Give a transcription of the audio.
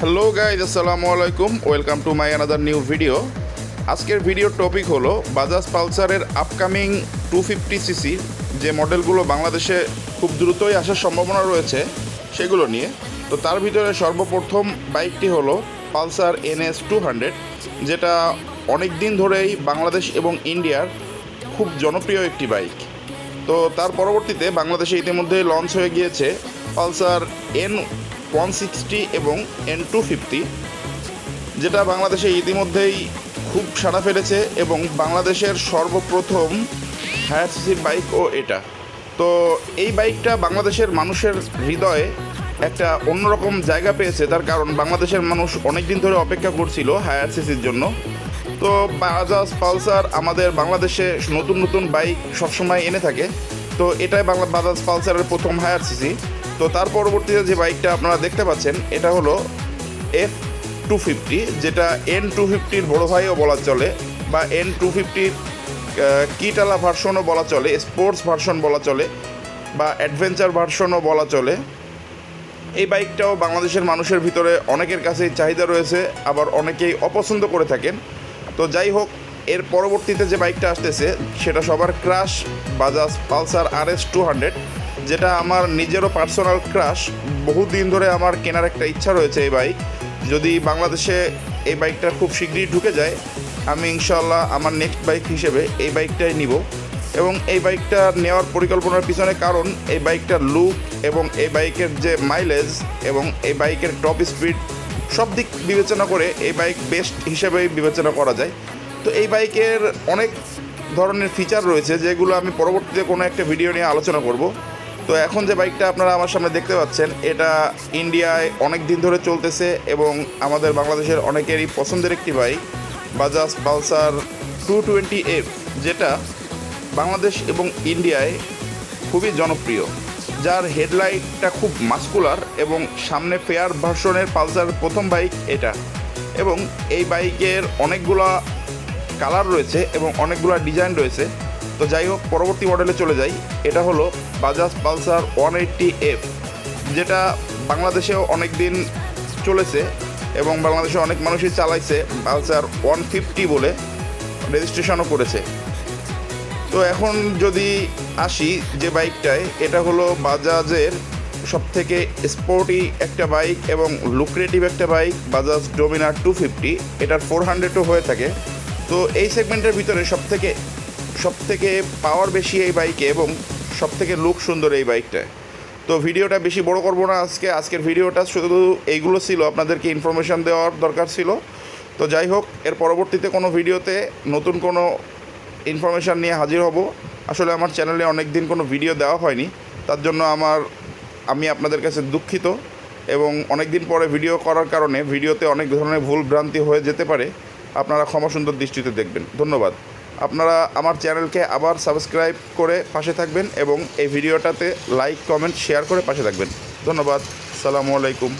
Hello guys আসসালামু আলাইকুম welcome to my another new video আজকের ভিডিওর টপিক হলো বাজাজ পালসারের আপকামিং টু ফিফটি সিসি যে মডেলগুলো বাংলাদেশে খুব দ্রুতই আসার সম্ভাবনা রয়েছে, সেগুলো নিয়ে। তো তার ভিতরে সর্বপ্রথম বাইকটি হলো পালসার এনএস টু হান্ড্রেড যেটা অনেক দিন ধরেই বাংলাদেশ এবং ইন্ডিয়ার খুব জনপ্রিয় একটি বাইক তো তার পরবর্তীতে বাংলাদেশে ইতিমধ্যে লঞ্চ হয়ে গিয়েছে পালসার এন ওয়ান সিক্সটি এবং এন টু ফিফটি, যেটা বাংলাদেশে ইতিমধ্যেই খুব সাড়া ফেলেছে এবং বাংলাদেশের সর্বপ্রথম হায়ার সিসির বাইকও এটা। তো এই বাইকটা বাংলাদেশের মানুষের হৃদয়ে একটা অন্যরকম জায়গা পেয়েছে, তার কারণ বাংলাদেশের মানুষ অনেক দিন ধরে অপেক্ষা করছিল হায়ার সিসির জন্য। তো বাজাজ পালসার আমাদের বাংলাদেশে নতুন নতুন বাইক সবসময় এনে থাকে। তো এটাই বাংলা বাজাজ পালসারের প্রথম হায়ার সিসি। তো তার পরবর্তীতে যে বাইকটা আপনারা দেখতে পাচ্ছেন, এটা হলো এফ টু ফিফটি যেটা এন টু ফিফটির বড়ো ভাইও বলা চলে, বা এন টু ফিফটির কিটালা ভার্সনও বলা চলে স্পোর্টস ভার্সন বলা চলে, বা অ্যাডভেঞ্চার ভার্সনও বলা চলে। এই বাইকটাও বাংলাদেশের মানুষের ভিতরে অনেকের কাছেই চাহিদা রয়েছে, আবার অনেকেই অপছন্দ করে থাকেন। তো যাই হোক, এর পরবর্তীতে যে বাইকটা আসতেছে, সেটা সবার crush Bajaj Pulsar R S two hundred যেটা আমার নিজেরও পার্সোনাল ক্রাশ বহুদিন ধরে আমার কেনার একটা ইচ্ছা রয়েছে এই বাইক যদি বাংলাদেশে এই বাইকটা খুব শীঘ্রই ঢুকে যায়, আমি ইনশাল্লাহ আমার নেক্সট বাইক হিসেবে এই বাইকটাই নিব। এবং এই বাইকটা নেওয়ার পরিকল্পনার পিছনে কারণ, এই বাইকটার লুক এবং এই বাইকের যে মাইলেজ এবং এই বাইকের টপ স্পিড সব দিক বিবেচনা করে এই বাইক বেস্ট হিসেবেই বিবেচনা করা যায়। তো এই বাইকের অনেক ধরনের ফিচার রয়েছে, যেগুলো আমি পরবর্তীতে কোনো একটা ভিডিও নিয়ে আলোচনা করব। তো এখন যে বাইকটা আপনারা আমার সামনে দেখতে পাচ্ছেন, এটা ইন্ডিয়ায় অনেক দিন ধরে চলতেছে এবং আমাদের বাংলাদেশের অনেকেরই পছন্দের একটি bike Bajaj Pulsar two twenty F যেটা বাংলাদেশ এবং ইন্ডিয়ায় খুবই জনপ্রিয়, যার হেডলাইটটা খুব মাস্কুলার এবং সামনে ফেয়ার ভার্সনের পালসার প্রথম বাইক এটা। এবং এই বাইকের অনেকগুলা কালার রয়েছে এবং অনেকগুলা ডিজাইন রয়েছে। তো যাই হোক, পরবর্তী মডেলে চলে যাই। এটা হলো Bajaj Pulsar one eighty F যেটা বাংলাদেশেও অনেক দিন চলেছে এবং বাংলাদেশে অনেক মানুষই চালাইছে পালসার ওয়ান ফিফটি বলে রেজিস্ট্রেশনও করেছে। তো এখন যদি আসি যে বাইকটায় এটা হলো বাজাজের সব থেকে স্পোর্টি একটা বাইক এবং লুক্রেটিভ একটা bike Bajaj Dominar two fifty এটার ফোর হান্ড্রেডও হয়ে থাকে। তো এই সেগমেন্টের ভিতরে সব থেকে সব থেকে পাওয়ার বেশি এই বাইকে এবং সব থেকে লুক সুন্দর এই বাইকটায় তো ভিডিওটা বেশি বড় করব না আজকে। আজকের ভিডিওটা শুধু এইগুলো ছিল, আপনাদেরকে ইনফরমেশান দেওয়ার দরকার ছিল। তো যাই হোক, এর পরবর্তীতে কোনো ভিডিওতে নতুন কোনো ইনফরমেশান নিয়ে হাজির হব। আসলে আমার চ্যানেলে অনেক দিন কোনো ভিডিও দেওয়া হয়নি। তার জন্য আমার, আমি আপনাদের কাছে দুঃখিত এবং অনেক দিন পরে ভিডিও করার কারণে ভিডিওতে অনেক ধরনের ভুল ভ্রান্তি হয়ে যেতে পারে। আপনারা ক্ষমা সুন্দর দৃষ্টিতে দেখবেন। ধন্যবাদ। আপনারা আমার চ্যানেলকে আবার সাবস্ক্রাইব করে পাশে থাকবেন এবং এই ভিডিওটাতে লাইক, কমেন্ট, শেয়ার করে পাশে থাকবেন। ধন্যবাদ। সালামু আলাইকুম।